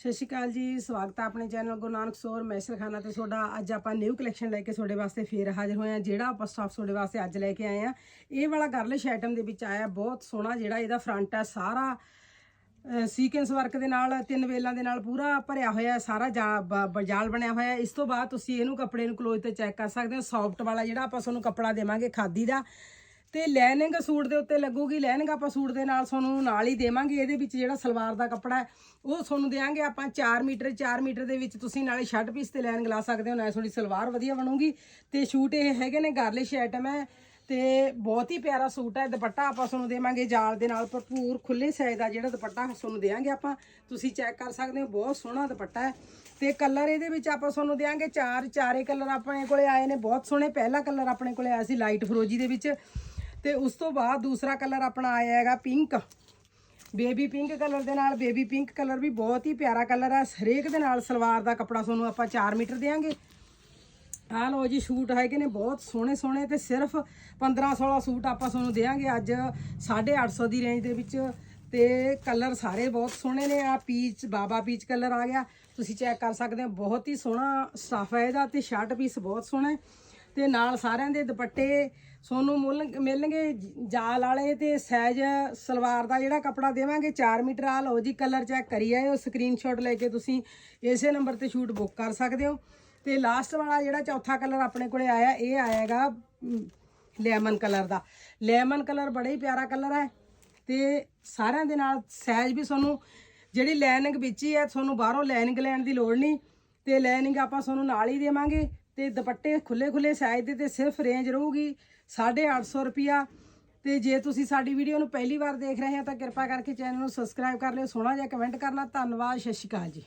ਸਤਿ ਸ਼੍ਰੀ ਅਕਾਲ ਜੀ, ਸਵਾਗਤ ਹੈ ਆਪਣੇ ਚੈਨਲ ਗੁਰੂ ਨਾਨਕ ਸੋਰ ਮੈਸਰ ਖਾਨਾ ਤੇ ਤੁਹਾਡਾ ਅੱਜ ਆਪਾਂ ਨਿਊ ਕਲੈਕਸ਼ਨ ਲੈ ਕੇ ਤੁਹਾਡੇ ਵਾਸਤੇ ਫੇਰ ਹਾਜ਼ਰ ਹੋਏ ਆ, ਜਿਹੜਾ ਆਪਾਂ ਸਟਾਫ ਤੁਹਾਡੇ ਵਾਸਤੇ ਅੱਜ ਲੈ ਕੇ ਆਏ ਆ। ਇਹ ਵਾਲਾ ਗਰਲਿਸ਼ ਆਈਟਮ ਦੇ ਵਿੱਚ ਆਇਆ, ਬਹੁਤ ਸੋਹਣਾ ਜਿਹੜਾ ਇਹਦਾ ਫਰੰਟ ਹੈ ਸਾਰਾ ਸੀਕੁਐਂਸ ਵਰਕ ਦੇ ਨਾਲ, ਤਿੰਨ ਵੇਲਾਂ ਦੇ ਨਾਲ ਪੂਰਾ ਭਰਿਆ ਹੋਇਆ, ਸਾਰਾ ਜਾ- ਬ- ਜਾਲ ਬਣਿਆ ਹੋਇਆ। ਇਸ ਤੋਂ ਬਾਅਦ ਤੁਸੀਂ ਇਹਨੂੰ ਕੱਪੜੇ ਨੂੰ ਕਲੋਜ਼ ਤੇ ਚੈੱਕ ਕਰ ਸਕਦੇ ਹੋ ਸੌਫਟ ਵਾਲਾ ਜਿਹੜਾ ਆਪਾਂ ਤੁਹਾਨੂੰ ਕੱਪੜਾ ਦੇਵਾਂਗੇ ਖਾਦੀ ਦਾ। ਤੇ ਲੈਨਿੰਗ ਸੂਟ ਦੇ ਉੱਤੇ ਲੱਗੂਗੀ ਲੈਨਿੰਗ ਆਪਾਂ ਸੂਟ ਦੇ ਨਾਲ ਤੁਹਾਨੂੰ ਨਾਲ ਹੀ ਦੇਵਾਂਗੇ, ਇਹਦੇ ਵਿੱਚ ਜਿਹੜਾ ਸਲਵਾਰ ਦਾ ਕੱਪੜਾ ਹੈ, ਉਹ ਤੁਹਾਨੂੰ ਦੇਵਾਂਗੇ ਆਪਾਂ 4 ਮੀਟਰ 4 ਮੀਟਰ ਦੇ ਵਿੱਚ ਤੁਸੀਂ ਨਾਲੇ ਸ਼ਰਟ ਪੀਸ ਤੇ ਲੈਨਿੰਗ ਲਾ ਸਕਦੇ ਹੋ, ਨਾਲੇ ਤੁਹਾਡੀ ਸਲਵਾਰ ਵਧੀਆ ਬਣੂਗੀ। ਤੇ ਸ਼ੂਟ ਇਹ ਹੈਗੇ ਨੇ ਗਾਰਲਿਸ਼ ਆਈਟਮ ਹੈ, ਤੇ ਬਹੁਤ ਹੀ ਪਿਆਰਾ ਸੂਟ ਹੈ, ਦੁਪੱਟਾ ਆਪਾਂ ਤੁਹਾਨੂੰ ਦੇਵਾਂਗੇ ਜਾਲ ਦੇ ਨਾਲ ਭਰਪੂਰ ਖੁੱਲੇ ਸਾਈਜ਼ ਦਾ ਜਿਹੜਾ ਦੁਪੱਟਾ ਤੁਹਾਨੂੰ ਦੇਵਾਂਗੇ ਆਪਾਂ, ਤੁਸੀਂ ਚੈੱਕ ਕਰ ਸਕਦੇ ਹੋ, ਬਹੁਤ ਸੋਹਣਾ ਦੁਪੱਟਾ ਹੈ। ਤੇ ਕਲਰ ਇਹਦੇ ਵਿੱਚ ਆਪਾਂ ਤੁਹਾਨੂੰ ਦੇਵਾਂਗੇ ਚਾਰ, ਚਾਰੇ ਕਲਰ ਆਪਣੇ ਕੋਲੇ ਆਏ ਨੇ, ਬਹੁਤ ਸੋਹਣੇ, ਪਹਿਲਾ ਕਲਰ ਆਪਣੇ ਕੋਲੇ ਆਇਆ ਸੀ ਲਾਈਟ ਫਰੋਜੀ ਦੇ ਵਿੱਚ। ਤੇ ਉਸ ਤੋਂ ਬਾਅਦ ਦੂਸਰਾ ਕਲਰ ਆਪਣਾ ਆਇਆ ਹੈਗਾ ਪਿੰਕ ਬੇਬੀ ਪਿੰਕ ਕਲਰ ਦੇ ਨਾਲ ਬੇਬੀ ਪਿੰਕ ਕਲਰ ਵੀ ਬਹੁਤ ਹੀ ਪਿਆਰਾ ਕਲਰ ਹੈ। ਹਰੇਕ ਦੇ ਨਾਲ ਸਲਵਾਰ ਦਾ ਕੱਪੜਾ ਤੁਹਾਨੂੰ ਆਪਾਂ 4 ਮੀਟਰ ਦੇਵਾਂਗੇ। ਆਹ ਲਓ ਜੀ, ਸੂਟ ਹੈਗੇ ਨੇ ਬਹੁਤ ਸੋਹਣੇ ਸੋਹਣੇ ਤੇ ਸਿਰਫ 15 16 ਸੂਟ ਆਪਾਂ ਤੁਹਾਨੂੰ ਦੇਵਾਂਗੇ ਅੱਜ 850 ਦੀ ਰੇਂਜ ਦੇ ਵਿੱਚ। ਤੇ ਕਲਰ ਸਾਰੇ ਬਹੁਤ ਸੋਹਣੇ ਨੇ। ਆ ਪੀਚ ਬਾਬਾ ਪੀਚ ਕਲਰ ਆ ਗਿਆ। ਤੁਸੀਂ ਚੈੱਕ ਕਰ ਸਕਦੇ ਹੋ, ਬਹੁਤ ਹੀ ਸੋਹਣਾ ਸਟਾਫ ਹੈ ਇਹਦਾ ਤੇ ਸ਼ਰਟ ਪੀਸ ਬਹੁਤ ਸੋਹਣਾ ਹੈ। ਤੇ ਨਾਲ ਸਾਰਿਆਂ ਦੇ ਦੁਪੱਟੇ ਤੁਹਾਨੂੰ ਮੁੱਲ ਮਿਲਣਗੇ ਜਾਲ ਵਾਲੇ ਤੇ ਸਾਈਜ਼ ਸਲਵਾਰ ਦਾ ਜਿਹੜਾ ਕੱਪੜਾ ਦੇਵਾਂਗੇ 4 ਮੀਟਰ ਆ ਲਓ ਜੀ ਕਲਰ ਚੈੱਕ ਕਰੀਏ, ਉਹ ਸਕਰੀਨਸ਼ਾਟ ਲੈ ਕੇ ਤੁਸੀਂ ਇਸੇ ਨੰਬਰ ਤੇ ਸ਼ੂਟ ਬੁੱਕ ਕਰ ਸਕਦੇ ਹੋ। ਤੇ ਲਾਸਟ ਵਾਲਾ ਜਿਹੜਾ ਚੌਥਾ ਕਲਰ ਆਪਣੇ ਕੋਲੇ ਆਇਆ, ਇਹ ਆਏਗਾ ਲੈਮਨ ਕਲਰ ਦਾ। ਲੈਮਨ ਕਲਰ ਬੜਾ ਹੀ ਪਿਆਰਾ ਕਲਰ ਹੈ ਤੇ ਸਾਰਿਆਂ ਦੇ ਨਾਲ ਸਾਈਜ਼ ਵੀ ਤੁਹਾਨੂੰ ਜਿਹੜੀ ਲਾਈਨਿੰਗ ਵਿੱਚ ਹੀ ਹੈ ਤੁਹਾਨੂੰ ਬਾਹਰੋਂ ਲਾਈਨਿੰਗ ਲੈਣ ਦੀ ਲੋੜ ਨਹੀਂ। ਤੇ ਲਾਈਨਿੰਗ ਆਪਾਂ ਤੁਹਾਨੂੰ ਨਾਲ ਹੀ ਦੇਵਾਂਗੇ। ਤੇ ਦੁਪੱਟੇ ਖੁੱਲੇ ਖੁੱਲੇ ਸਾਈਜ਼ ਦੇ ਤੇ ਸਿਰਫ ਰੇਂਜ ਰਹੂਗੀ 850 ਰੁਪਿਆ ਤੇ ਜੇ ਤੁਸੀਂ ਸਾਡੀ ਵੀਡੀਓ ਨੂੰ ਪਹਿਲੀ ਵਾਰ ਦੇਖ ਰਹੇ ਹੋ ਤਾਂ ਕਿਰਪਾ ਕਰਕੇ ਚੈਨਲ ਨੂੰ ਸਬਸਕ੍ਰਾਈਬ ਕਰ ਲਿਓ, ਸੋਹਣਾ ਜਿਹਾ ਕਮੈਂਟ ਕਰਨਾ ਧੰਨਵਾਦ, ਸਤਿ ਸ਼੍ਰੀ ਅਕਾਲ ਜੀ।